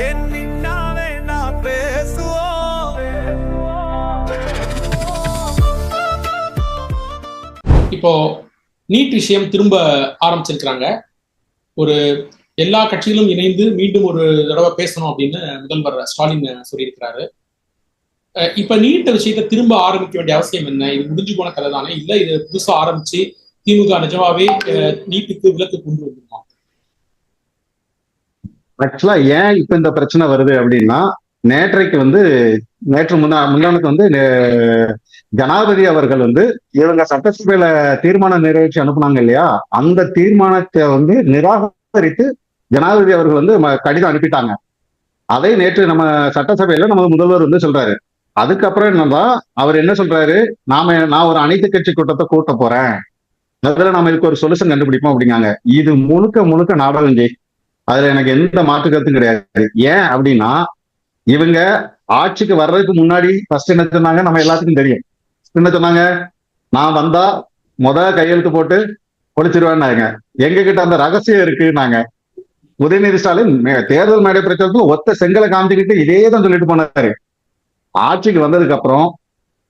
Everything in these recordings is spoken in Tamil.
என் நான் பேசுவோம். இப்போ நீட் விஷயம் திரும்ப ஆரம்பிச்சிருக்கிறாங்க. ஒரு எல்லா கட்சிகளும் இணைந்து மீண்டும் ஒரு தடவை பேசணும் அப்படின்னு முதல்வர் ஸ்டாலின் சொல்லியிருக்கிறாரு. இப்ப நீட் விஷயத்தை திரும்ப ஆரம்பிக்க வேண்டிய அவசியம் என்ன? இது முடிஞ்சு போன கதை தானே இல்ல இது புதுசா ஆரம்பிச்சு திமுக நிஜமாவே நீட்டுக்கு விலக்கு கொண்டு வந்துருமா? ஆக்சுவலா ஏன் இப்ப இந்த பிரச்சனை வருது அப்படின்னா நேற்றைக்கு வந்து நேற்று முன்னா முன்னாளுக்கு வந்து ஜனாதிபதி அவர்கள் வந்து இவங்க சட்டசபையில தீர்மானம் நிறைவேற்றி அனுப்புனாங்க இல்லையா? அந்த தீர்மானத்தை வந்து நிராகரித்து ஜனாதிபதி அவர்கள் வந்து கடிதம் அனுப்பிட்டாங்க. அதை நேற்று நம்ம சட்டசபையில நம்ம முதல்வர் வந்து சொல்றாரு. அதுக்கப்புறம் என்னதான் அவர் என்ன சொல்றாரு? நாம நான் ஒரு அனைத்து கட்சி கூட்டத்தை கூட்ட போறேன். அதுல நாம இதுக்கு ஒரு சொல்யூஷன் கண்டுபிடிப்போம் அப்படிங்காங்க. இது முழுக்க முழுக்க நாடகம் ஜெய் அதுல எனக்கு எந்த மாற்று கருத்தும் கிடையாது. ஏன் அப்படின்னா இவங்க ஆட்சிக்கு வர்றதுக்கு முன்னாடி ஃபர்ஸ்ட் என்ன சொன்னாங்க? நம்ம எல்லாத்துக்கும் தெரியும். என்ன சொன்னாங்க? நான் வந்தா முத கையெழுத்து போட்டு ஒழிச்சிருவேன்னாங்க. எங்க கிட்ட அந்த ரகசியம் இருக்குன்னாங்க. உதயநிதி ஸ்டாலின் மே- தேர்தல் மேடை பிரச்சாரத்துல ஒத்த செங்கலை காமிச்சுக்கிட்டு இதே தான் சொல்லிட்டு போனாரு. ஆட்சிக்கு வந்ததுக்கு அப்புறம்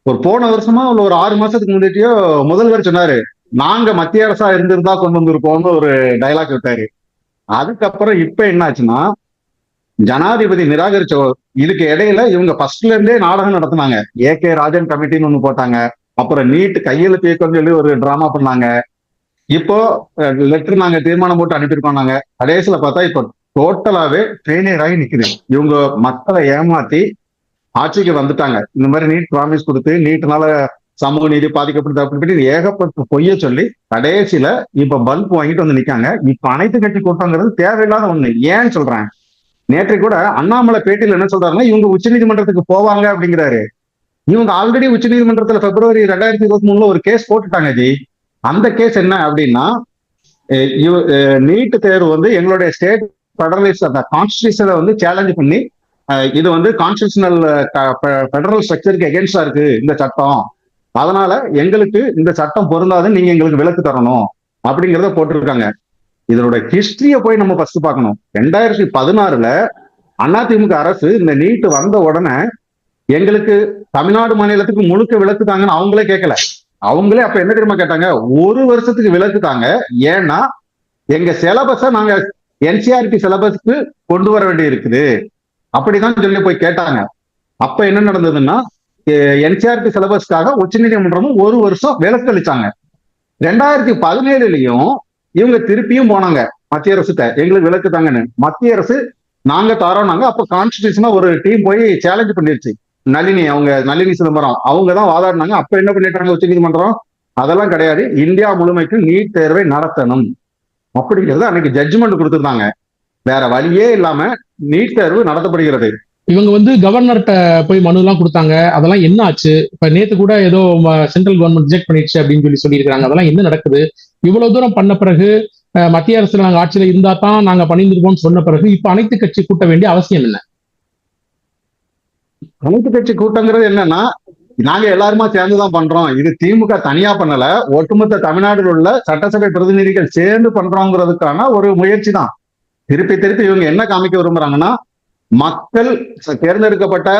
ஒரு போன வருஷமா உள்ள ஒரு ஆறு மாசத்துக்கு முன்னாடியோ முதல்வர் சொன்னாரு நாங்க மத்திய அரசா இருந்திருந்தா கொண்டு வந்திருப்போம்னு ஒரு டைலாக் விட்டாரு. அதுக்கப்புறம் இப்ப என்னாச்சுன்னா ஜனாதிபதி நிராகரிச்ச இதுக்கு இடையில இவங்க ஃபர்ஸ்ட்ல இருந்தே நாடகம் நடத்தினாங்க. ஏ கே ராஜன் கமிட்டின்னு ஒண்ணு போட்டாங்க. அப்புறம் நீட் கையெழுத்து இயக்கம் சொல்லி ஒரு டிராமா பண்ணாங்க. இப்போ லெட்டர் நாங்க தீர்மானம் போட்டு அனுப்பியிருக்கோம் நாங்க. கடைசியில பார்த்தா இப்போ டோட்டலாவே ட்ரெயினர் ஆகி நிக்குது. இவங்க மக்களை ஏமாத்தி ஆட்சிக்கு வந்துட்டாங்க. இந்த மாதிரி நீட் ப்ராமிஸ் கொடுத்து நீட்னால சமூக நீதி பாதிக்கப்படுது அப்படின்னு ஏகப்பட்ட பொய்ய சொல்லி கடைசியில இப்ப பல்ப் வாங்கிட்டு வந்து நிக்காங்க. இப்ப அனைத்து கட்சி கூட்டங்கிறது தேவையில்லாத ஒண்ணு. ஏன்னு சொல்றேன்? நேற்று கூட அண்ணாமலை பேட்டியில் என்ன சொல்றாருன்னா இவங்க உச்ச நீதிமன்றத்துக்கு போவாங்க அப்படிங்கிறாரு. இவங்க ஆல்ரெடி உச்சநீதிமன்றத்துல பிப்ரவரி ரெண்டாயிரத்தி இருபத்தி மூணுல ஒரு கேஸ் போட்டுட்டாங்க ஜி. அந்த கேஸ் என்ன அப்படின்னா நீட் தேர்வு வந்து எங்களுடைய ஸ்டேட் ஃபெடரலிஸ்ட் அந்த கான்ஸ்டியூஷனை வந்து சேலஞ்ச் பண்ணி இது வந்து கான்ஸ்டியூஷனல் ஃபெடரல் ஸ்ட்ரக்சருக்கு எகென்ஸ்டா இருக்கு இந்த சட்டம். அதனால எங்களுக்கு இந்த சட்டம் பொருந்தாதுன்னு நீங்க எங்களுக்கு விலக்கு தரணும் அப்படிங்கிறத போட்டிருக்காங்க. இதனோட ஹிஸ்டரிய போய் நம்ம ஃபர்ஸ்ட் பார்க்கணும். ரெண்டாயிரத்தி பதினாறுல அதிமுக அரசு இந்த நீட் வந்த உடனே எங்களுக்கு தமிழ்நாடு மாநிலத்துக்கு முழுக்க விலக்கு தாங்கன்னு அவங்களே கேட்கல. அவங்களே அப்ப என்ன தெரியுமா கேட்டாங்க? ஒரு வருஷத்துக்கு விலக்கு தாங்க. ஏன்னா எங்க சிலபஸ நாங்க என்சிஆர்டி சிலபஸ்க்கு கொண்டு வர வேண்டி இருக்குது அப்படிதான் சொல்லி போய் கேட்டாங்க. அப்ப என்ன நடந்ததுன்னா என்சிஆர்டி சிலபஸ்க்காக உச்சநீதிமன்றமும் ஒரு வருஷம் விலக்கு அளிச்சாங்க ரெண்டாயிரத்தி பதினேழுலயும் இவங்க திருப்பியும் போனாங்க மத்திய அரசுட்ட. எங்களுக்கு விலக்கு தாங்கன்னு. மத்திய அரசு நாங்க தரோம்னாங்க அப்ப கான்ஸ்டியூஷனா ஒரு டீம் போய் சேலஞ்ச் பண்ணிருச்சு. நளினி அவங்க நளினி சிதம்பரம் அவங்க தான் வாதாடினாங்க. அப்ப என்ன பண்ணிட்டாங்க உச்சநீதிமன்றம்? அதெல்லாம் கிடையாது. இந்தியா முழுமைக்கும் நீட் தேர்வை நடத்தணும். அப்படிங்கிறது அன்னைக்கு ஜட்ஜ்மெண்ட் கொடுத்துருந்தாங்க. வேற வழியே இல்லாம நீட் தேர்வு நடத்தப்படுகிறது. இவங்க வந்து கவர்னர்கிட்ட போய் மனு எல்லாம் கொடுத்தாங்க. அதெல்லாம் என்ன ஆச்சு? இப்ப நேத்து கூட ஏதோ சென்ட்ரல் கவர்மெண்ட் ரிஜெக்ட் பண்ணிடுச்சு அப்படின்னு சொல்லி சொல்லியிருக்காங்க அதெல்லாம் என்ன நடக்குது? இவ்வளவு தூரம் பண்ண பிறகு அஹ், மத்திய அரசுல நாங்க ஆட்சியில இருந்தா தான் நாங்க பண்ணியிருந்திருக்கோம்னு சொன்ன பிறகு இப்ப அனைத்து கட்சி கூட்ட வேண்டிய அவசியம் என்ன? அனைத்து கட்சி கூட்டங்கிறது என்னன்னா நாங்க எல்லாருமா சேர்ந்துதான் பண்றோம். இது திமுக தனியா பண்ணல. ஒட்டுமொத்த தமிழ்நாட்டில் உள்ள சட்டசபை பிரதிநிதிகள் சேர்ந்து பண்றோங்கிறதுக்கான ஒரு முயற்சி தான் திருப்பி திருப்பி இவங்க என்ன காமிக்க விரும்புறாங்கன்னா மக்கள் தேர்ந்தெடுக்கப்பட்ட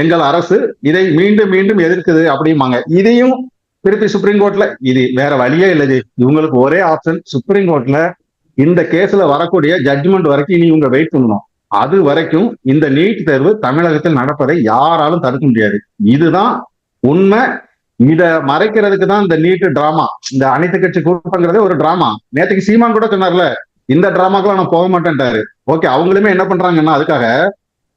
எங்கள் அரசு இதை மீண்டும் மீண்டும் எதிர்க்குது அப்படிம்பாங்க. இதையும் திருப்பி சுப்ரீம் கோர்ட்ல இது வேற வழியே இல்லது இவங்களுக்கு ஒரே ஆப்ஷன் சுப்ரீம் கோர்ட்ல இந்த கேஸ்ல வரக்கூடிய ஜட்ஜ்மெண்ட் வரைக்கும் இனி இவங்க வெயிட் பண்ணணும். அது வரைக்கும் இந்த நீட் தேர்வு தமிழகத்தில் நடப்பதை யாராலும் தடுக்க முடியாது. இதுதான் உண்மை. இத மறைக்கிறதுக்கு தான் இந்த நீட் டிராமா இந்த அனைத்து கட்சி கூட்டங்கிறதே ஒரு டிராமா நேற்றுக்கு சீமான் கூட சொன்னார்ல இந்த டிராமாக்கெல்லாம் நான் போக மாட்டேன்ட்டாரு. ஓகே அவங்களுமே என்ன பண்றாங்கன்னா அதுக்காக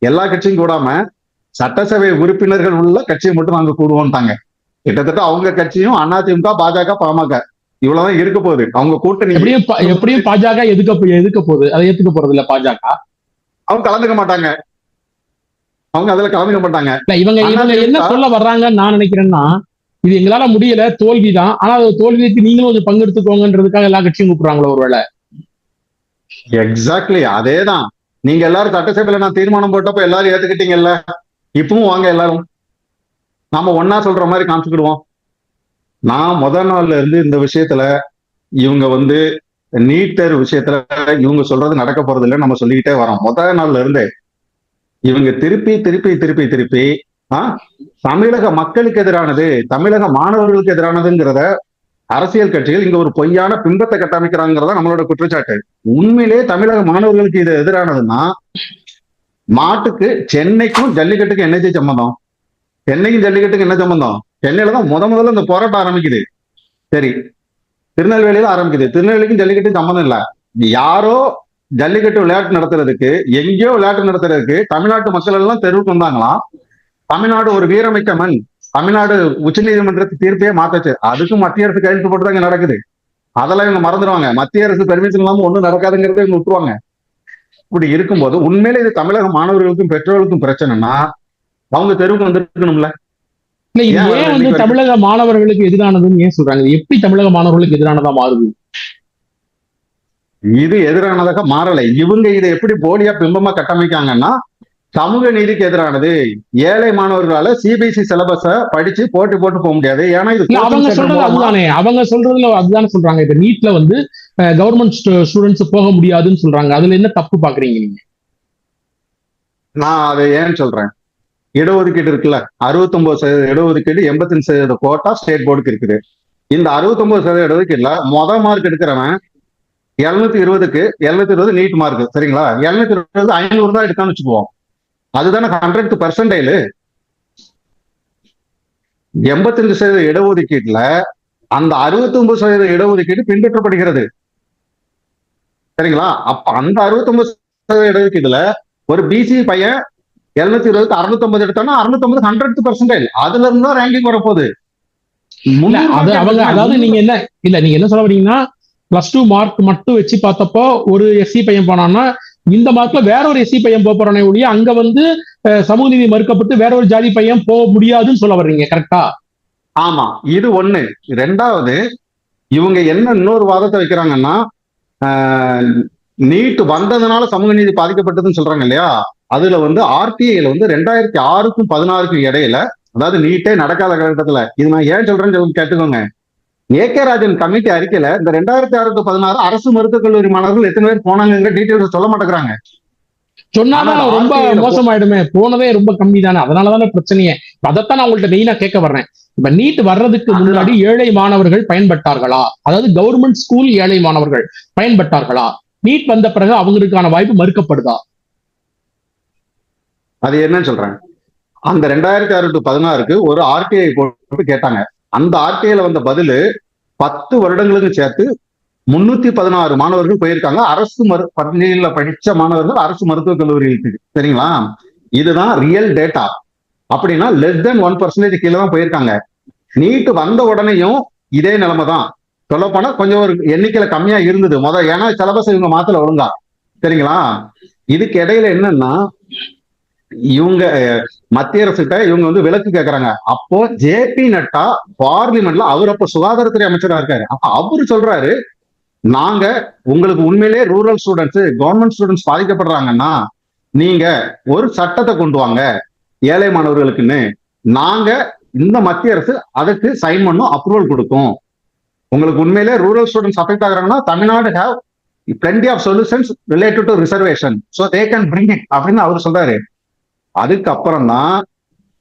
எல்லா கட்சியும் கூடாம சட்டசபை உறுப்பினர்கள் உள்ள கட்சியை மட்டும் நாங்க கூடுவோம்ட்டாங்க. கிட்டத்தட்ட அவங்க கட்சியும் அதிமுக பாஜக பாமக இவ்வளவுதான் இருக்க போகுது. அவங்க கூட்டணி எப்படியும் எப்படியும் பாஜக எதுக்க எதுக்க போகுது? அதை ஏத்துக்க போறது இல்ல பாஜக? அவங்க கலந்துக்க மாட்டாங்க. அவங்க அதுல கலந்துக்க மாட்டாங்க. இவங்க இவங்க என்ன சொல்ல வர்றாங்கன்னு நான் நினைக்கிறேன்னா இது எங்களால முடியல தோல்விதான். ஆனா அது தோல்விக்கு நீங்களும் கொஞ்சம் பங்கெடுத்துக்கோங்கன்றதுக்காக எல்லா கட்சியும் கூப்பிடுறாங்களோ ஒருவேளை. எக்ஸாக்ட்லி அதேதான். நீங்க எல்லாரும் சட்டசபையில நான் தீர்மானம் போட்டப்ப எல்லாரும் ஏத்துக்கிட்டீங்கல்ல? இப்பவும் வாங்க எல்லாரும். நாம ஒன்னா சொல்ற மாதிரி காமிச்சுக்கிடுவோம். நான் முதல் நாள்ல இருந்து இந்த விஷயத்துல இவங்க வந்து நீட் தேர்வு விஷயத்துல இவங்க சொல்றது நடக்க போறது இல்லை நம்ம சொல்லிக்கிட்டே வரோம். முதல் நாள்ல இருந்தே இவங்க திருப்பி திருப்பி திருப்பி திருப்பி ஆஹ் தமிழக மக்களுக்கு எதிரானது தமிழக மாணவர்களுக்கு எதிரானதுங்கிறத அரசியல் கட்சிகள் இங்க ஒரு பொய்யான பிம்பத்தை கட்டமைக்கிறாங்கிறதா நம்மளோட குற்றச்சாட்டு. உண்மையிலே தமிழக மாணவர்களுக்கு இது எதிரானதுன்னா மாட்டுக்கு சென்னைக்கும் ஜல்லிக்கட்டுக்கும் என்னச்சு சம்பந்தம்? சென்னைக்கும் ஜல்லிக்கட்டுக்கும் என்ன சம்பந்தம்? சென்னையில தான் முத முதல்ல இந்த போராட்டம் ஆரம்பிக்குது. சரி திருநெல்வேலியில ஆரம்பிக்குது. திருநெல்வேலிக்கும் ஜல்லிக்கட்டுக்கும் சம்பந்தம் இல்லை. யாரோ ஜல்லிக்கட்டு விளையாட்டு நடத்துறதுக்கு எங்கேயோ விளையாட்டு நடத்துறதுக்கு தமிழ்நாட்டு மக்கள் எல்லாம் தெருவுக்கு வந்தாங்களாம். தமிழ்நாடு ஒரு வீரமிக்க மண். தமிழ்நாடு உச்சநீதிமன்றத்து தீர்ப்பே மாத்தாச்சு. அதுக்கும் மத்திய அரசு கையெழுத்து போட்டு தான் நடக்குது. அதெல்லாம் இவங்க மறந்துடுவாங்க மத்திய அரசு பெர்மிஷன் இல்லாம ஒண்ணும் நடக்காதுங்கிறத இவங்க விட்டுருவாங்க. இப்படி இருக்கும்போது உண்மையிலே இது தமிழக மாணவர்களுக்கும் பெற்றோர்களுக்கும் பிரச்சனைனா அவங்க தெருவுக்கு வந்திருக்கணும்ல. ஏன் வந்து தமிழக மாணவர்களுக்கு எதிரானதுன்னு ஏன் சொல்றாங்க? எப்படி தமிழக மாணவர்களுக்கு எதிரானதா மாறுது? இது எதிரானதாக மாறலை. இவங்க இதை எப்படி போலியா பிம்பமா கட்டமைக்காங்கன்னா சமூக நீதிக்கு எதிரானது. ஏழை மாணவர்களால சிபிஎஸ்இ சிலபஸ படிச்சு போட்டு போட்டு போக முடியாது. ஏன்னா இது அவங்க சொல்றது அதுதானே. அவங்க சொல்றதுல அதுதானே சொல்றாங்க. இப்ப நீட்ல வந்து கவர்மெண்ட் ஸ்டூடெண்ட்ஸ் போக முடியாதுன்னு சொல்றாங்க. அதுல என்ன தப்பு பாக்குறீங்க நீங்க? நான் அதை ஏன் சொல்றேன்? இடஒதுக்கீடு இருக்குல்ல. 69% சதவீத இடஒதுக்கீடு எண்பத்தஞ்சு சதவீத கோட்டா ஸ்டேட் போர்டுக்கு இருக்குது. இந்த 69% சதவீத இடஒதுக்கீடுல மொத மார்க் எடுக்கிறவன் எழுநூத்தி இருபதுக்கு எழுநூத்தி இருபது நீட் மார்க் சரிங்களா? எழுநூத்தி இருபது ஐநூறு தான் எடுக்கான்னு வச்சுக்குவோம். அதுதானே ஹண்ட்ரட் பர்சன்டைலு எண்பத்தஞ்சு சதவீத இடஒதுக்கீட்டுல அந்த 69% சதவீத இடஒதுக்கீடு பின்பற்றப்படுகிறது. சரிங்களா? அப்ப அந்த 69% சதவீத இடஒதுக்கீடுல ஒரு பிசி பையன் எழுநூத்தி இருபதுக்கு அறுநூத்தி எடுத்தானா அறுநூத்தி ஹண்ட்ரட் பர்சன்டேஜ் அதுல இருந்து ரேங்கிங் வரப்போகுது. அது அவங்க அதாவது நீங்க என்ன இல்ல நீங்க என்ன சொல்ல வரீங்கன்னா பிளஸ் டூ மார்க் மட்டும் வச்சு பார்த்தப்போ ஒரு எஸ்சி பையன் போனான்னா இந்த மாதத்துல வேற ஒரு எஸ்சி பையன் போக போறானே ஒழிய அங்க வந்து சமூக நீதி மறுக்கப்பட்டு வேற ஒரு ஜாதி பையன் போக முடியாதுன்னு சொல்ல வர்றீங்க கரெக்டா ஆமா இது ஒண்ணு. ரெண்டாவது இவங்க என்ன இன்னொரு வாதத்தை வைக்கிறாங்கன்னா நீட் வந்ததுனால சமூக நீதி பாதிக்கப்பட்டதுன்னு சொல்றாங்க இல்லையா? அதுல வந்து ஆர்டிஐல வந்து ரெண்டாயிரத்தி ஆறுக்கும் பதினாறுக்கும் இடையில அதாவது நீட்டே நடக்காத காலகட்டத்துல இது நான் ஏன் சொல்றேன்னு சொல்லி கேட்டுக்கோங்க ஏகே ராஜன் கமிட்டி அறிக்கையில இந்த ரெண்டாயிரத்தி to பதினாறு அரசு மருத்துவக் கல்லூரி மாணவர்கள் எத்தனை பேர் போனாங்கிற டீட்டெயில்ஸ் சொல்ல மாட்டேங்கிறாங்க. சொன்னாலும் ஆனா, ரொம்ப மோசமாயிடுமே. போனதே ரொம்ப கம்மி தானே அதனாலதானே பிரச்சனையே. அதைத்தான் நான் உங்கள்ட்ட மெயினா கேட்க வர்றேன். இப்ப நீட் வர்றதுக்கு. முன்னாடி ஏழை மாணவர்கள் பயன்பட்டார்களா? அதாவது கவர்மெண்ட் ஸ்கூல் ஏழை மாணவர்கள் பயன்பட்டார்களா? நீட் வந்த பிறகு அவங்களுக்கான வாய்ப்பு மறுக்கப்படுதா? அது என்னன்னு சொல்றேன். அந்த ரெண்டாயிரத்தி டு பதினாறுக்கு ஒரு ஆர்டிஐ போட்டு கேட்டாங்க. அந்த ஆர்டிஐல வந்த பதிலு பத்து வருடங்களுக்கு சேர்த்து முன்னூத்தி பதினாறு மாணவர்கள் போயிருக்காங்க. அரசு மரு பள்ளியில படிச்ச மாணவர்கள் அரசு மருத்துவக் கல்லூரிகளுக்கு. சரிங்களா? இதுதான் ரியல் டேட்டா அப்படின்னா லெஸ் தென் ஒன் பர்சன்டேஜ் கீழே தான் போயிருக்காங்க. நீட் வந்த உடனேயும் இதே நிலைமை தான். சொல்லப்போனா கொஞ்சம் ஒரு எண்ணிக்கையில கம்மியா இருந்தது. முத ஏன்னா சிலபஸ் இவங்க மாத்தல ஒழுங்கா. சரிங்களா? இதுக்கு இடையில என்னன்னா இவங்க மத்திய அரசுகிட்ட இவங்க வந்து விலக்கு கேக்குறாங்க. அப்போ ஜே பி நட்டா பார்லிமெண்ட்ல அவர் அப்ப சுகாதாரத்துறை அமைச்சரா இருக்காரு. அப்ப அவரு சொல்றாரு நாங்க உங்களுக்கு உண்மையிலே ரூரல் ஸ்டூடெண்ட்ஸ் கவர்மெண்ட் ஸ்டூடெண்ட்ஸ் பாதிக்கப்படுறாங்கன்னா நீங்க ஒரு சட்டத்தை கொண்டு வாங்க ஏழை மாணவர்களுக்குன்னு. நாங்க இந்த மத்திய அரசு அதுக்கு சைன் பண்ணும் அப்ரூவல் கொடுக்கும் உங்களுக்கு உண்மையிலே rural students affect ஆகுறாங்கன்னா Tamil Nadu have plenty of solutions related to reservation so they can bring it அப்படின்னு அவர் சொல்றாரு. அதுக்கப்புறம் தான்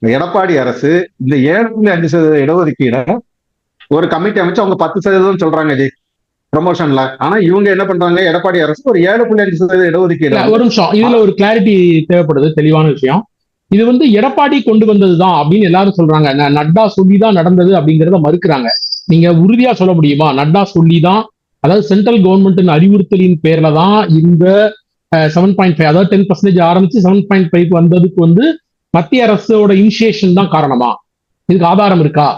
எடப்பாடி அரசு இந்த ஏழு புள்ளி அஞ்சு சதவீத இடஒதுக்கீடை ஒரு கமிட்டி அமைச்சு அவங்க பத்து சதவீதம் சொல்றாங்க ஜி ப்ரமோஷன்ல ஆனா இவங்க என்ன பண்றாங்க எடப்பாடி அரசு ஒரு ஏழு புள்ளி அஞ்சு சதவீத இடஒதுக்கீடு ஒரு நிமிஷம். இதுல ஒரு கிளாரிட்டி தேவைப்படுது தெளிவான விஷயம். இது வந்து எடப்பாடி கொண்டு வந்ததுதான் அப்படின்னு எல்லாரும் சொல்றாங்க. நட்டா சொல்லிதான் நடந்தது அப்படிங்கறத மறுக்கிறாங்க. நீங்க உறுதியா சொல்ல முடியுமா? நட்டா சொல்லிதான் அதாவது சென்ட்ரல் கவர்மெண்ட் அறிவுறுத்தலின் பேர்ல தான் இந்த செவன் பாயிண்ட் ஃபைவ் அதாவது டென் பர்சன்டேஜ் ஆரம்பிச்சு செவன் பாயிண்ட் ஃபைவ் வந்ததுக்கு வந்து மத்திய அரசோட இனிஷியேஷன் தான் காரணமா? இதுக்கு ஆதாரம் இருக்கா?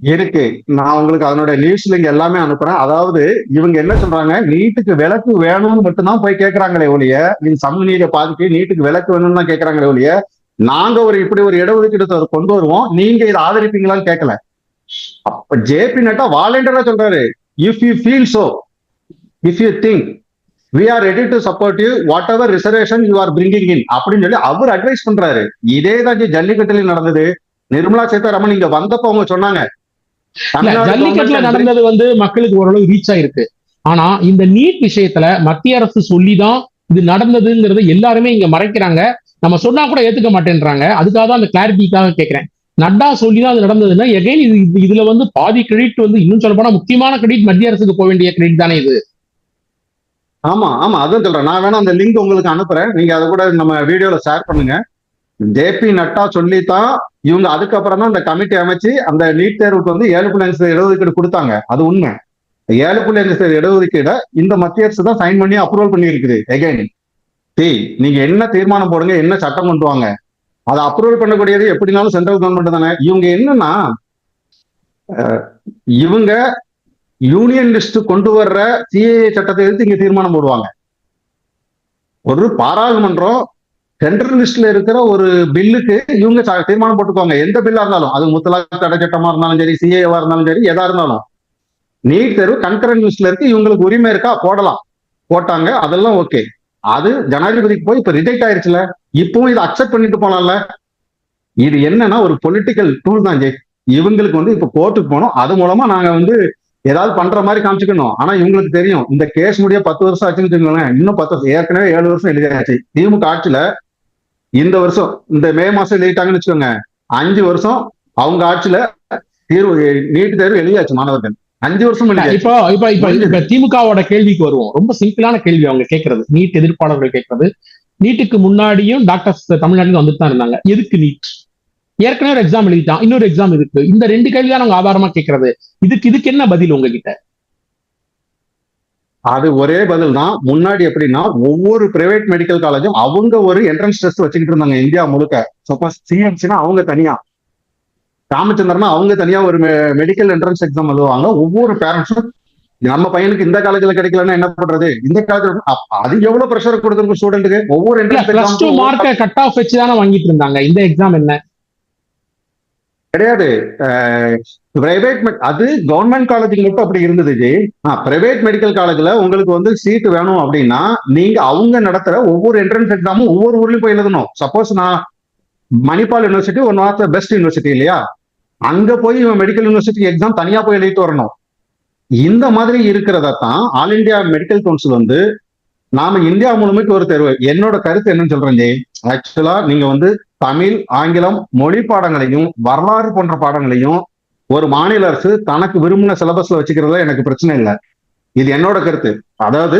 இருக்கு. நான் உங்களுக்கு அதனோட நியூஸ் லிங்க் எல்லாமே அனுப்புறேன். அதாவது இவங்க என்ன சொல்றாங்க? நீட்டுக்கு விலக்கு வேணும்னு மட்டும்தான் போய் கேட்கறாங்களே ஒழிய நீங்க சமூக நீதியை பாதிக்கு நீட்டுக்கு விளக்கு வேணும்னு தான் கேட்கறாங்களே ஒழிய நாங்க ஒரு இப்படி ஒரு இடஒதுக்கீடு கொண்டு வருவோம். நீங்க இதை ஆதரிப்பீங்களான்னு கேட்கல அப்ப ஜேபி நட்டா வாலண்டியரா சொல்றாரு. If you feel so if you think we are ready to support you whatever reservation you are bringing in அப்படின்னு சொல்லி அவர் அட்வைஸ் பண்றாரு. இதே தான் ஜல்லிக்கட்டுல நடந்தது. நிர்மலா சீதாராமன் இங்க வந்தப்ப அவங்க சொன்னாங்க. ஜல்லிக்கட்டுல நடந்தது வந்து மக்களுக்கு ஓரளவு ரீச் ஆயிருக்கு. ஆனா இந்த நீட் விஷயத்துல மத்திய அரசு சொல்லிதான் இது நடந்ததுங்கிறத எல்லாருமே இங்க மறைக்கிறாங்க. நம்ம சொன்னா கூட ஏத்துக்க மாட்டேன்றாங்க. அதுக்காக தான் அந்த கிளாரிட்டிக்காக கேட்கிறேன் நட்டா சொல்லி தான் அது நடந்ததுன்னா எகைன் இது இது- இதுல வந்து பாதி கிரெடிட் வந்து இன்னும் சொல்ல போனா முக்கியமான கிரெடிட் மத்திய அரசுக்கு போக வேண்டிய கிரெடிட் தானே இது. ஆமா ஆமா அதான் சொல்றேன். நான் வேணா அந்த லிங்க் உங்களுக்கு அனுப்புறேன். நீங்க அதை கூட நம்ம வீடியோல ஷேர் பண்ணுங்க. ஜேபி நட்டா சொல்லித்தான். இவங்க அதுக்கப்புறம் தான் இந்த கமிட்டி அமைச்சு அந்த நீட் தேர்வுக்கு வந்து ஏழு புள்ளி அஞ்சு இடஒதுக்கீடு கொடுத்தாங்க. அது உண்மை. ஏழு புள்ளி அஞ்சு சதவீத இடஒதுக்கீடை இந்த மத்திய அரசு தான் சைன் பண்ணி அப்ரூவல் பண்ணி இருக்குது எகைன் டி நீங்க என்ன தீர்மானம் போடுங்க என்ன சட்டம் கொண்டு வாங்க. அதை அப்ரூவல் பண்ணக்கூடியது எப்படினாலும் சென்ட்ரல் கவர்மெண்ட் தானே. இவங்க என்னன்னா இவங்க யூனியன் லிஸ்ட் கொண்டு வர்ற சிஏஏ சட்டத்தை எதிர்த்து இங்க தீர்மானம் போடுவாங்க. ஒரு பாராளுமன்றம் சென்ட்ரல் லிஸ்ட்ல இருக்கிற ஒரு பில்லுக்கு இவங்க ச- தீர்மானம் போட்டுக்கோங்க எந்த பில்லா இருந்தாலும். அது முத்தலாக் தடை சட்டமா இருந்தாலும் சரி சிஏவா இருந்தாலும் சரி எதா இருந்தாலும். நீட் தேர்வு கன்கரண்ட் லிஸ்ட்ல இருக்கு. இவங்களுக்கு உரிமை இருக்கா? போடலாம். போட்டாங்க. அதெல்லாம் ஓகே அது ஜனாதிபதிக்கு போய் இப்ப ரிஜெக்ட் ஆயிருச்சுல. இப்பவும் இதை அக்செப்ட் பண்ணிட்டு போலாம்ல. இது என்னன்னா ஒரு பொலிட்டிக்கல் டூல் தான் ஜெய். இவங்களுக்கு வந்து இப்ப கோர்ட்டுக்கு போனோம். அது மூலமா நாங்க வந்து ஏதாவது பண்ற மாதிரி காமிச்சுக்கணும். ஆனா இவங்களுக்கு தெரியும். இந்த கேஸ் முடிய பத்து வருஷம் ஆச்சுன்னு வச்சுக்கோங்களேன். இன்னும் பத்து வருஷம் ஏற்கனவே ஏழு வருஷம் எழுதியாச்சு. திமுக ஆட்சியில இந்த வருஷம் இந்த மே மாசம் எழுதிட்டாங்கன்னு வச்சுக்கோங்க. அஞ்சு வருஷம் அவங்க ஆட்சியில தீர்வு நீட் தேர்வு எழுதியாச்சு மாணவர்கள். அஞ்சு வருஷம் இப்போ இப்ப இப்ப இப்ப திமுகவோட கேள்விக்கு வருவோம். ரொம்ப சிம்பிளான கேள்வி அவங்க கேட்கறது நீட் எதிர்ப்பாளர்கள் கேட்கறது நீட்டுக்கு முன்னாடியும் டாக்டர்ஸ் தமிழ்நாட்டுல வந்துட்டு தான் இருந்தாங்க. எதுக்கு நீட்? ஏற்கனவே ஒரு எக்ஸாம் எழுதிட்டான். இன்னொரு எக்ஸாம் இருக்கு. இந்த ரெண்டு கேள்வி தான் அவங்க ஆதாரமா கேட்கறது. இதுக்கு இதுக்கு என்ன பதில் உங்ககிட்ட? அது ஒரே பதில் தான். முன்னாடி எப்படின்னா ஒவ்வொரு பிரைவேட் மெடிக்கல் காலேஜும் அவங்க ஒரு என்ட்ரன்ஸ் டெஸ்ட் வச்சுக்கிட்டு இருந்தாங்க இந்தியா முழுக்க. சப்போஸ் சிஎம்சினா அவங்க தனியா. ராமச்சந்திரனா அவங்க தனியா ஒரு மெடிக்கல் என்ட்ரன்ஸ் எக்ஸாம் எழுதுவாங்க. ஒவ்வொரு பேரண்ட்ஸும் நம்ம பையனுக்கு இந்த காலேஜ்ல கிடைக்கலன்னா என்ன பண்றது? இந்த காலேஜ் அது எவ்வளவு ப்ரெஷர் கொடுத்துருக்கு ஸ்டூடெண்ட்டுக்கு ஒவ்வொரு என்ட்ரன்ஸ் மார்க்க கட் ஆஃப் வச்சு தானே வாங்கிட்டு இருந்தாங்க. இந்த எக்ஸாம் என்ன? கிடையாது. பிரைவேட் அது கவர்மெண்ட் காலேஜுக்கு மட்டும் அப்படி இருந்தது ஜி. பிரைவேட் மெடிக்கல் காலேஜ்ல உங்களுக்கு வந்து சீட் வேணும் அப்படின்னா நீங்க அவங்க நடத்துற ஒவ்வொரு என்ட்ரன்ஸ் எக்ஸாமும் ஒவ்வொரு ஊர்லயும் போய் எழுதணும். சப்போஸ் நான் Manipal university one of the best university இல்லையா? அங்க போய் மெடிக்கல் யூனிவர்சிட்டி எக்ஸாம் தனியா போய் எழுதிட்டு வரணும். இந்த மாதிரி இருக்கிறதா தான் ஆல் இந்தியா மெடிக்கல் கவுன்சில் வந்து நாம இந்தியா முழுமைக்கு ஒரு தேர்வு. என்னோட கருத்து என்னன்னு சொல்றேன் ஜெய் ஆக்சுவலா நீங்க வந்து தமிழ் ஆங்கிலம் மொழி பாடங்களையும் வரலாறு போன்ற பாடங்களையும் ஒரு மாநில அரசு தனக்கு விரும்பின சிலபஸ்ல வச்சுக்கிறதுல எனக்கு பிரச்சனை இல்லை. இது என்னோட கருத்து. அதாவது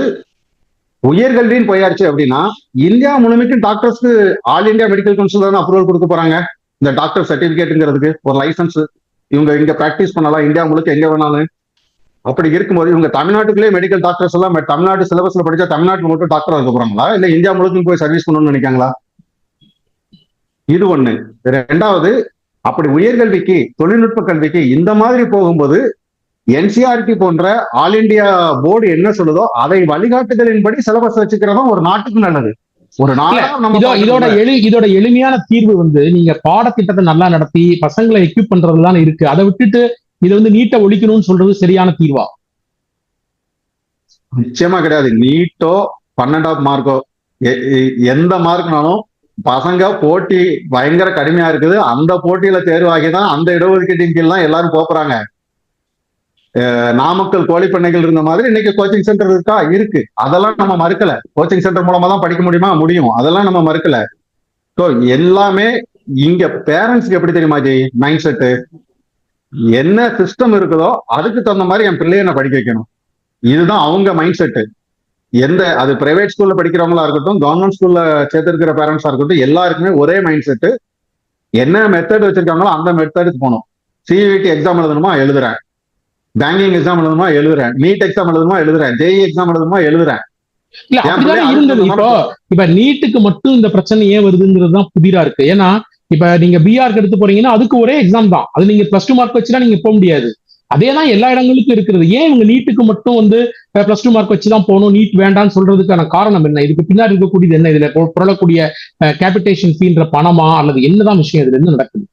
உயர்கல்வின்னு போயாச்சு அப்படின்னா இந்தியா முழுமைக்கும் டாக்டர்ஸ்க்கு ஆல் இந்தியா மெடிக்கல் கவுன்சில் தானே அப்ரூவல் கொடுக்க போறாங்க? இந்த டாக்டர் சர்டிபிகேட்டுங்கிறதுக்கு ஒரு லைசன்ஸ் இவங்க இங்க பிராக்டிஸ் பண்ணலாம் இந்தியா முழுக்க எங்க வேணாலும். அப்படி இருக்கும்போது இவங்க தமிழ்நாட்டுக்குள்ளே மெடிக்கல் டாக்டர்ஸ் எல்லாம் தமிழ்நாட்டு சிலபஸ்ல படிச்சா தமிழ்நாட்டுல மட்டும் டாக்டர் இருக்க போறாங்களா? இல்ல இந்தியா முழுக்க போய் சர்வீஸ் பண்ணணும்னு நினைக்காங்களா? இது ஒண்ணு. ரெண்டாவது அப்படி உயர்கல்விக்கு தொழில்நுட்ப கல்விக்கு இந்த மாதிரி போகும்போது என்சிஆர்டி போன்ற ஆல் இந்தியா போர்டு என்ன சொல்லுதோ அதை வழிகாட்டுதலின்படி சிலபஸ் வச்சுக்கிறதும் ஒரு நாட்டுக்கு நல்லது. ஒரு இதோட. எளி இதோட எளிமையான தீர்வு வந்து நீங்க பாடத்திட்டத்தை நல்லா நடத்தி பசங்களை எக்யூப் பண்றது தானே இருக்கு. அதை விட்டுட்டு இதை வந்து நீட்டை ஒழிக்கணும்னு சொல்றது சரியான தீர்வா? நிச்சயமா கிடையாது. நீட்டோ பன்னெண்டாவது மார்க்கோ எந்த மார்க்னாலும் பசங்க போட்டி பயங்கர கடுமையா இருக்குது. அந்த போட்டியில தேர்வாகி தான் அந்த இடஒதுக்கீட்டின் கீழ் தான் எல்லாரும் போறாங்க நாமக்கல் கோழிப்பண்ணைகள் இருந்த மாதிரி இன்னைக்கு கோச்சிங் சென்டர் இருக்கா? இருக்கு. அதெல்லாம் நம்ம மறுக்கல. கோச்சிங் சென்டர் மூலமா தான் படிக்க முடியுமா? முடியும். அதெல்லாம் நம்ம மறுக்கல. ஸோ எல்லாமே இங்க பேரண்ட்ஸ்க்கு எப்படி தெரியுமா ஜி மைண்ட் செட்டு என்ன சிஸ்டம் இருக்குதோ அதுக்கு தகுந்த மாதிரி என் பிள்ளைய நான் படிக்க வைக்கணும். இதுதான் அவங்க மைண்ட் செட்டு எந்த அது பிரைவேட் ஸ்கூல்ல படிக்கிறவங்களா இருக்கட்டும் கவர்மெண்ட் ஸ்கூல்ல சேர்த்திருக்கிற பேரண்ட்ஸா இருக்கட்டும் எல்லாருக்குமே ஒரே மைண்ட் செட்டு என்ன மெத்தட் வச்சிருக்காங்களோ அந்த மெத்தடுக்கு போகணும். சிவிடி எக்ஸாம் எழுதணுமா? எழுதுறேன். பேங்கிங் எக்ஸாம் எழுதணுமா? எழுதுறேன். நீட் எக்ஸாம் எழுதணுமா? எழுதுறேன். ஜேஇ எக்ஸாம் எழுதணுமா? எழுதுறேன். இல்ல அப்படிதான் இருந்தது. இப்போ இப்ப நீட்டுக்கு மட்டும் இந்த பிரச்சனை ஏன் வருதுங்கிறது தான் புதிரா இருக்கு. ஏன்னா இப்ப நீங்க பிஆர்க்கு எடுத்து போறீங்கன்னா அதுக்கு ஒரே எக்ஸாம் தான். அது நீங்க பிளஸ் டூ மார்க் வச்சுதான் நீங்க போக முடியாது. அதே தான் எல்லா இடங்களுக்கும் இருக்கிறது. ஏன் இவங்க நீட்டுக்கு மட்டும் வந்து பிளஸ் டூ மார்க் வச்சு தான் போகணும்? நீட் வேண்டாம்னு சொல்றதுக்கான காரணம் என்ன? இதுக்கு பின்னாடி இருக்கக்கூடியது என்ன? இதுல புரளக்கூடிய கேபிட்டேஷன் ஃபீன்ற பணமா? அல்லது என்னதான் விஷயம்? இதுல என்ன நடக்குது?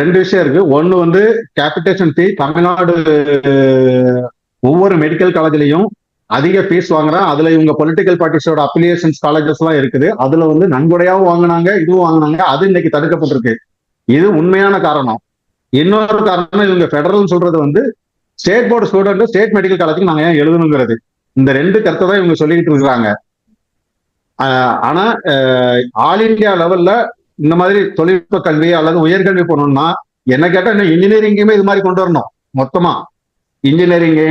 ரெண்டு விஷயம் இருக்கு. ஒன்னு வந்து கேபிட்டேஷன் ஃபீ தமிழ்நாடு ஒவ்வொரு மெடிக்கல் காலேஜ்லயும் அதிக ஃபீஸ் வாங்குறான். அதுல இவங்க பொலிட்டிக்கல் பார்ட்டிஸோட அப்ளிகேஷன்ஸ் காலேஜஸ் எல்லாம் இருக்குது. அதுல வந்து நன்கொடையாவும் வாங்குனாங்க இதுவும் வாங்கினாங்க. அது இன்னைக்கு தடுக்கப்பட்டிருக்கு. இது உண்மையான காரணம். இன்னொரு காரணம் இவங்க ஃபெடரல் சொல்றது வந்து state board student state medical காலேஜுக்கு நாங்க ஏன் எழுதணுங்கிறது. இந்த ரெண்டு கருத்தை தான் இவங்க சொல்லிக்கிட்டு இருக்காங்க ஆஹ் ஆனா ஆல் இந்தியா லெவல்ல இந்த மாதிரி தொழில்நுட்ப கல்வி அல்லது உயர்கல்வி போகணும்னா என்ன கேட்டா இன்னும் இன்ஜினியரிங்குமே இது மாதிரி கொண்டு வரணும் மொத்தமா. இன்ஜினியரிங்கு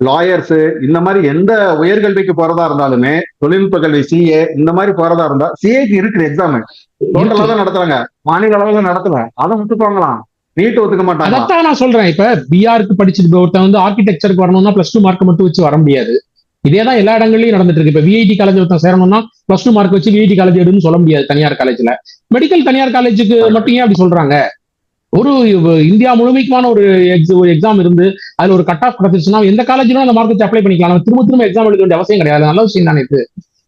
லாயர்ஸ் இந்த மாதிரி எந்த உயர்கல்விக்கு போறதா இருந்தாலுமே தொழில்நுட்ப கல்வி சிஏ இந்த மாதிரி போறதா இருந்தா சிஏக்கு இருக்குது எக்ஸாம் டோட்டலா தான் நடத்துறாங்க. மாநில அளவுல நடத்தல. அதை விட்டுப்பாங்களாம் நீட் ஒத்துக்க மாட்டாங்க அதைத்தான் நான் சொல்றேன். இப்ப பிஆருக்கு படிச்சுட்டு ஒருத்தன் வந்து ஆர்கிடெக்சருக்கு வரணும்னா பிளஸ் டூ மார்க் மட்டும் வச்சு வர முடியாது. இதே தான் எல்லா இடங்கள்லயும் நடந்துட்டு இருக்கு. இப்ப விஐடி காலேஜ் ஒருத்தன் சேரணும்னா பிளஸ் டூ மார்க் வச்சு விஐடி காலேஜ் எடுன்னு சொல்ல முடியாது தனியார் காலேஜ்ல மெடிக்கல் தனியார் காலேஜுக்கு மட்டும் ஏன் அப்படி சொல்றாங்க? ஒரு இந்தியா முழுமைக்குமான ஒரு எக்ஸாம் இருந்து அதுல ஒரு கட் ஆஃப் கிடைச்சிச்சுன்னா எந்த காலேஜ்லும் அந்த மார்க் வச்சு அப்ளை பண்ணிக்கலாம். திரும்ப திரும்ப எக்ஸாம் எழுத வேண்டிய அவசியம் கிடையாது. நல்ல விஷயம் தானே இது.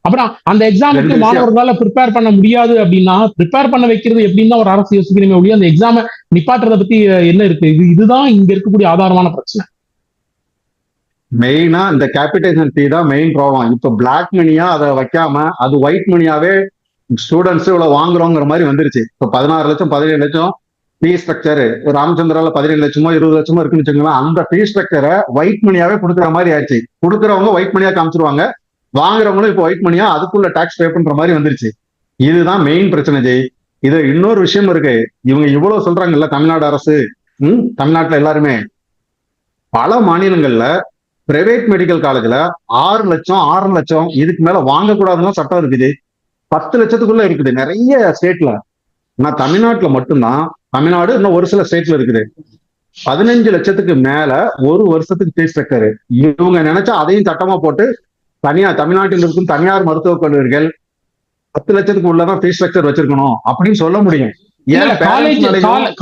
அப்புறம் அந்த எக்ஸாமுக்கு. மாணவர்களால ப்ரிப்பேர் பண்ண முடியாது அப்படின்னா ப்ரிப்பேர் பண்ண வைக்கிறது எப்படின்னு ஒரு அரசு யோசிக்கணுமே ஒழிய அந்த எக்ஸாம நிப்பாட்டுறத பத்தி என்ன இருக்கு? இது இதுதான் இங்க இருக்கக்கூடிய ஆதாரமான பிரச்சனை. மெயினா இந்த கேபிடேஷன் ஃபீ தான் மெயின் ப்ராப்ளம் இப்ப பிளாக் மணியா அதை வைக்காம அது ஒயிட் மணியாவே ஸ்டூடெண்ட்ஸ் இவ்வளவு வாங்குறோங்கிற மாதிரி வந்துருச்சு. இப்ப பதினாறு லட்சம் பதினேழு லட்சம் ஃபீ ஸ்ட்ரக்சர் ராமச்சந்திரால பதினேழு லட்சமோ இருபது லட்சமோ இருக்குன்னு வச்சுக்கோங்களேன் அந்த ஃபீ ஸ்ட்ரக்சரை ஒயிட் மணியாவே கொடுக்குற மாதிரி ஆயிடுச்சு. கொடுக்குறவங்க ஒயிட் மணியா காமிச்சிருவாங்க. வாங்குறவங்களும் இப்போ ஒயிட் மணியா அதுக்குள்ள டாக்ஸ் பே பண்ற மாதிரி வந்துருச்சு. இதுதான் மெயின் பிரச்சனை ஜெய். இது இன்னொரு விஷயம் இருக்கு. இவங்க இவ்வளவு சொல்றாங்கல்ல தமிழ்நாடு அரசு. ம் தமிழ்நாட்டுல எல்லாருமே. பல மாநிலங்கள்ல பிரைவேட் மெடிக்கல் காலேஜ்ல ஆறு லட்சம் ஆறு லட்சம் இதுக்கு மேல வாங்கக்கூடாதுன்னு சட்டம் இருக்குது. பத்து லட்சத்துக்குள்ள இருக்குது. நிறைய ஸ்டேட்ல ஆனா தமிழ்நாட்டுல மட்டும்தான். தமிழ்நாடு இன்னும் ஒரு சில ஸ்டேட்ல இருக்குது. பதினஞ்சு லட்சத்துக்கு மேல ஒரு வருஷத்துக்கு ஃபீஸ் ஸ்ட்ரக்சர் இவங்க நினைச்சா அதையும் சட்டமா போட்டு தனியார் தமிழ்நாட்டில் இருக்கும் தனியார் மருத்துவக் கல்லூரிகள் பத்து லட்சத்துக்கு உள்ளதான் ஃபீஸ் ஸ்ட்ரக்சர் வச்சிருக்கணும் அப்படின்னு சொல்ல முடியும்.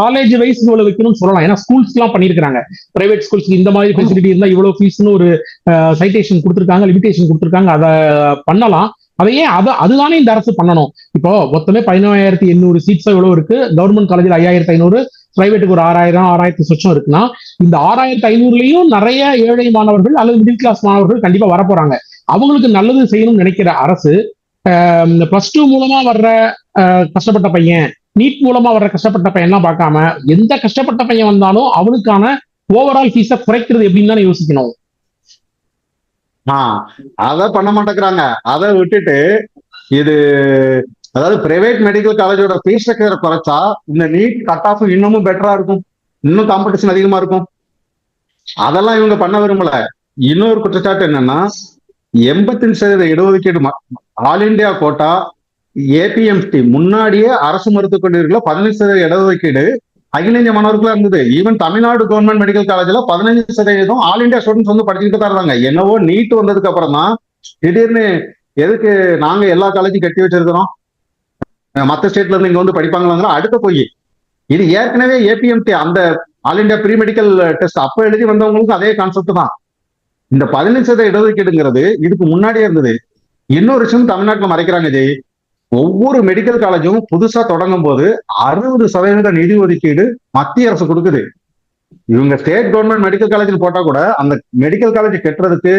காலேஜ் வைஸ் இவ்வளவு வைக்கணும்னு சொல்லலாம். ஏன்னா ஸ்கூல்ஸ் எல்லாம் பண்ணிருக்காங்க பிரைவேட் ஸ்கூல்ஸ்க்கு இந்த மாதிரி ஃபெசிலிட்டி இருந்தா இவ்வளவு ஃபீஸ்னு ஒரு சைட்டேஷன் கொடுத்துருக்காங்க லிமிடேஷன் கொடுத்துருக்காங்க. அதை பண்ணலாம். அதை ஏன் அதை அதுதானே இந்த அரசு பண்ணணும்? இப்போ மொத்தமே பதினாயிரத்தி எண்ணூறு சீட்ஸ் எவ்வளவு இருக்கு. கவர்மெண்ட் காலேஜில் ஐயாயிரத்தி ஐநூறு பிரைவேட்டுக்கு ஒரு ஆறாயிரம் ஆறாயிரத்தி சொச்சம் இருக்குன்னா இந்த ஆறாயிரத்தி ஐநூறுலயும் நிறைய ஏழை மாணவர்கள் அல்லது மிடில் கிளாஸ் மாணவர்கள் கண்டிப்பா வரப்போறாங்க. அவங்களுக்கு நல்லது செய்யணும்னு நினைக்கிற அரசு பிளஸ் டூ மூலமா வர்ற அஹ், கஷ்டப்பட்ட பையன் நீட் மூலமா வர்ற கஷ்டப்பட்ட பையன்லாம் பார்க்காம எந்த கஷ்டப்பட்ட பையன் வந்தாலும் அவனுக்கான ஓவரால் ஃபீஸை குறைக்கிறது எப்படின்னு தானே யோசிக்கணும். ஆஹ் அத பண்ண மாட்டேங்கிறாங்க. அதை விட்டுட்டு இது அதாவது பிரைவேட் மெடிக்கல் காலேஜோட ஃபீஸ் ஸ்ட்ரக்சரை குறைச்சா இந்த நீட் கட் ஆஃப் இன்னமும் பெட்டரா இருக்கும். இன்னும் காம்படிஷன் அதிகமா இருக்கும். அதெல்லாம் இவங்க பண்ண விரும்பல. இன்னொரு குற்றச்சாட்டு என்னன்னா எண்பத்தஞ்சு சதவீத இடஒதுக்கீடு ஆல் இந்தியா கோட்டா ஏபிஎம்டி முன்னாடியே அரசு மருத்துவக் கல்லூரிகளில் பதினஞ்சு சதவீத இடஒதுக்கீடு அகில இந்திய மாணவர்களா இருந்தது. ஈவன் தமிழ்நாடு கவர்மெண்ட் மெடிக்கல் காலேஜ்ல பதினஞ்சு சதவீதம் ஆல் இந்தியா ஸ்டூடெண்ட்ஸ் வந்து படிச்சுக்கிட்டு தான் இருந்தாங்க. என்னவோ நீட் வந்ததுக்கு அப்புறம் தான் திடீர்னு எதுக்கு நாங்க எல்லா காலேஜும் கட்டி வச்சிருக்கிறோம்? மற்ற மத்த ஸ்டேட்ல இருந்து இங்க வந்து படிப்பாங்களாங்கிற அடுத்த போய். இது ஏற்கனவே ஏபிஎம்டி அந்த all India pre medical test அப்ப எழுதி வந்தவங்களுக்கும் அதே கான்செப்ட் தான். இந்த பதினஞ்சு சதவீத இடஒதுக்கீடுங்கிறது இதுக்கு முன்னாடியே இருந்தது. இன்னொரு விஷயம் தமிழ்நாட்டில் மறைக்கிறாங்க ஜெய். ஒவ்வொரு மெடிக்கல் காலேஜும் புதுசா தொடங்கும் போது அறுபது சதவீத நிதி ஒதுக்கீடு மத்திய அரசு கொடுக்குது. இவங்க ஸ்டேட் கவர்மெண்ட் மெடிக்கல் காலேஜில் போட்டா கூட அந்த மெடிக்கல் காலேஜ் கட்டுறதுக்கு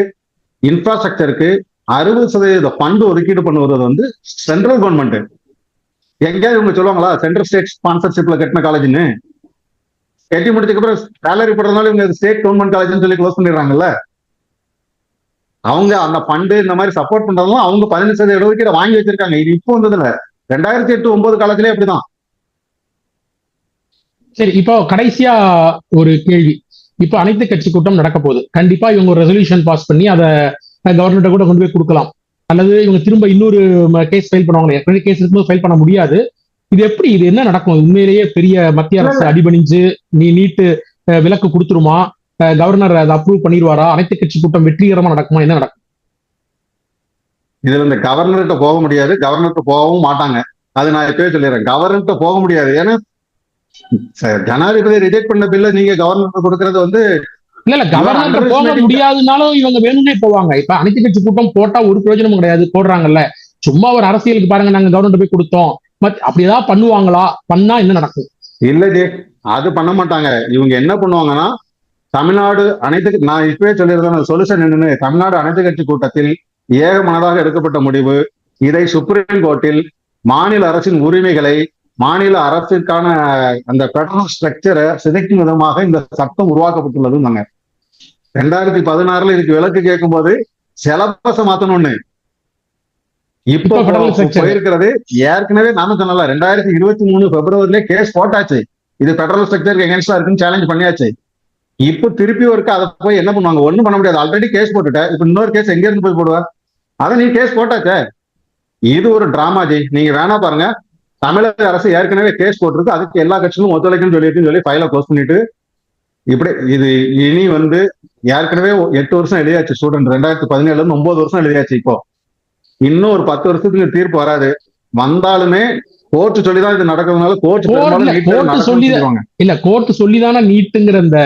இன்ஃப்ராஸ்ட்ரக்சருக்கு அறுபது சதவீத ஃபண்ட் ஒதுக்கீடு பண்ணுவது வந்து சென்ட்ரல் கவர்மெண்ட் எங்கேயாவது இவங்க சொல்லுவாங்களா சென்ட்ரல் ஸ்டேட் ஸ்பான்சர்ஷிப்ல கட்டின காலேஜ்னு கட்டி முடிச்சதுக்கு அப்புறம் சேலரி போடுறதுனால இவங்க ஸ்டேட் கவர்மெண்ட் காலேஜ்னு சொல்லி க்ளோஸ் பண்ணிடுறாங்கல்ல. அவங்க அந்த ஃபண்டு இந்த மாதிரி சப்போர்ட் பண்றதெல்லாம் அவங்க பதினஞ்சு சதவீத இடஒதுக்கீடு வாங்கி வச்சிருக்காங்க. இது இப்போ வந்ததுல ரெண்டாயிரத்தி எட்டு ஒன்பது காலத்திலே அப்படிதான். சரி இப்போ கடைசியா ஒரு கேள்வி. இப்போ அனைத்து கட்சி கூட்டம் நடக்க போகுது. கண்டிப்பா இவங்க ஒரு ரெசல்யூஷன் பாஸ் பண்ணி அதை கவர்மெண்ட்டை கூட கொண்டு போய் கொடுக்கலாம். அல்லது இவங்க திரும்ப இன்னொரு கேஸ் ஃபைல் பண்ணுவாங்க ஏற்கனவே கேஸ் இருக்கும்போது ஃபைல் பண்ண முடியாது. இது எப்படி இது என்ன நடக்கும்? உண்மையிலேயே பெரிய மத்திய அரசு அடிபணிஞ்சு நீ நீட்டு விலக்கு கொடுத்துருமா? கவர்னர் அதை அப்ரூவ் பண்ணிடுவாரா? அனைத்து கட்சி கூட்டம் வெற்றிகரமா நடக்குமா? என்ன நடக்கும்? இதுல இந்த கவர்னர்கிட்ட போக முடியாது. கவர்னர்கிட்ட போகவும் மாட்டாங்க. அது நான் எப்பவே சொல்லிடுறேன். கவர்னர்கிட்ட போக முடியாது. ஏன்னா ஜனாதிபதி ரிஜெக்ட் பண்ண பில்ல நீங்க கவர்னர்கிட்ட கொடுக்கறது வந்து இல்ல இல்ல கவர்னர் போக முடியாதுனாலும் இவங்க வேணும்னே போவாங்க. இப்ப அனைத்து கட்சி கூட்டம் போட்டா ஒரு பிரயோஜனமும் கிடையாது. போடுறாங்கல்ல. சும்மா ஒரு அரசியலுக்கு பாருங்க நாங்க கவர்னர் போய் கொடுத்தோம். மத் அப்படி ஏதாவது பண்ணுவாங்களா? பண்ணா என்ன நடக்கும்? இல்ல ஜே அது பண்ண மாட்டாங்க. இவங்க என்ன பண்ணுவாங்கன்னா தமிழ்நாடு அனைத்து நான் இப்பவே சொல்லியிருந்தேன் சொல்யூஷன் என்னன்னு தமிழ்நாடு அனைத்து கட்சி கூட்டத்தில் ஏக மனதாக எடுக்கப்பட்ட முடிவு. இதை சுப்ரீம் கோர்ட்டில் மாநில அரசின் உரிமைகளை மாநில அரசிற்கான அந்த பெடரல் ஸ்ட்ரக்சரை சிதைக்கும் விதமாக இந்த சட்டம் உருவாக்கப்பட்டுள்ளதுன்னாங்க ரெண்டாயிரத்தி பதினாறுல இதுக்கு விலக்கு கேட்கும்போது சிலபஸை மாத்தணும்னு இப்போ. போயிருக்கிறது ஏற்கனவே நாம சொன்னல ரெண்டாயிரத்தி இருபத்தி மூணு பிப்ரவரியிலே கேஸ் போட்டாச்சு. இது பெடரல் ஸ்ட்ரக்சருக்கு எகென்ஸ்டா இருக்குன்னு சேலஞ்ச் பண்ணியாச்சு. இப்போ திருப்பி ஒருக்க அதை போய் என்ன பண்ணுவாங்க? ஒண்ணும் பண்ண முடியாது. ஆல்ரெடி கேஸ் போட்டுட்ட. இப்ப இன்னொரு கேஸ் எங்க இருந்து போய் போடுவ? அதை நீ கேஸ் போட்டாச்சே இது ஒரு டிராமா ஜெய் நீங்க வேணா பாருங்க. தமிழக அரசு ஏற்கனவே கேஸ் போட்டிருக்கு. அதுக்கு எல்லா கட்சிகளும் ஒத்துழைக்குன்னு சொல்லியிருக்குன்னு சொல்லி ஃபைலை க்ளோஸ் பண்ணிட்டு இப்படி இது இனி வந்து ஏற்கனவே எட்டு வருஷம் எழுதியாச்சு ஸ்டூடெண்ட் ரெண்டாயிரத்தி பதினேழுல இருந்து ஒன்பது வருஷம் எழுதியாச்சு இப்போ. இன்னும் ஒரு பத்து வருஷத்துக்கு தீர்ப்பு வராது. வந்தாலுமே கோர்ட் சொல்லிதான் இது நடக்கிறதுனால கோர்ட் Court இல்ல, கோர்ட் சொல்லிதானே நீட்டுங்கிற அந்த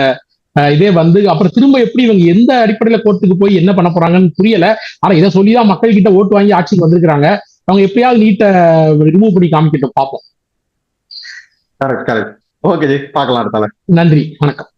இதே வந்து அப்புறம் திரும்ப எப்படி இவங்க எந்த அடிப்படையில கோர்ட்டுக்கு போய் என்ன பண்ண போறாங்கன்னு புரியல. ஆனா இதை சொல்லிதான் மக்கள் கிட்ட ஓட்டு வாங்கி ஆட்சிக்கு வந்திருக்காங்க அவங்க எப்படியாவது நீட்டை ரிமூவ் பண்ணி காமிக்கட்டும் பார்ப்போம். கரெக்ட் கரெக்ட் ஓகே ஜி பார்க்கலாம் நன்றி வணக்கம்.